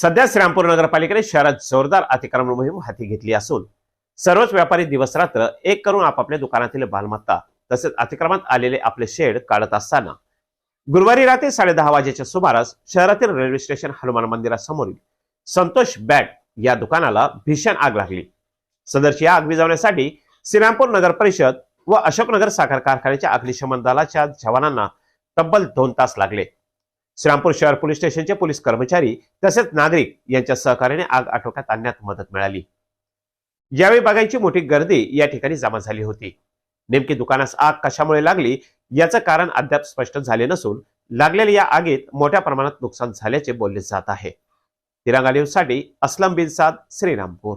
सध्या श्रीरामपूर नगरपालिकेने शहरात जोरदार अतिक्रमण मोहीम हाती घेतली असून सर्वच व्यापारी दिवस रात्र एक करून आपापल्या दुकानातील मालमत्ता तसेच अतिक्रमात आलेले आपले शेड काढत असताना गुरुवारी रात्री साडेदहा वाजेच्या सुमारास शहरातील रेल्वे स्टेशन हनुमान मंदिरासमोरील संतोष बॅट या दुकानाला भीषण आग लागली. सदरची आग विजवण्यासाठी श्रीरामपूर नगर परिषद व अशोकनगर साखर कारखान्याच्या अग्निशमन दलाच्या जवानांना तब्बल दोन तास लागले. श्रामपूर शहर पोलीस स्टेशनचे पोलीस कर्मचारी तसेच नागरिक यांच्या सहकार्याने आग आटोक्यात आणण्यात मदत मिळाली. यावेळी बघायची मोठी गर्दी या ठिकाणी जमा झाली होती. नेमकी दुकानास आग कशामुळे लागली याचं कारण अद्याप स्पष्ट झाले नसून लागलेल्या या आगीत मोठ्या प्रमाणात नुकसान झाल्याचे बोलले जात आहे. तिरंगा न्यूजसाठी असलम अस्लम बिन साद श्रीरामपूर.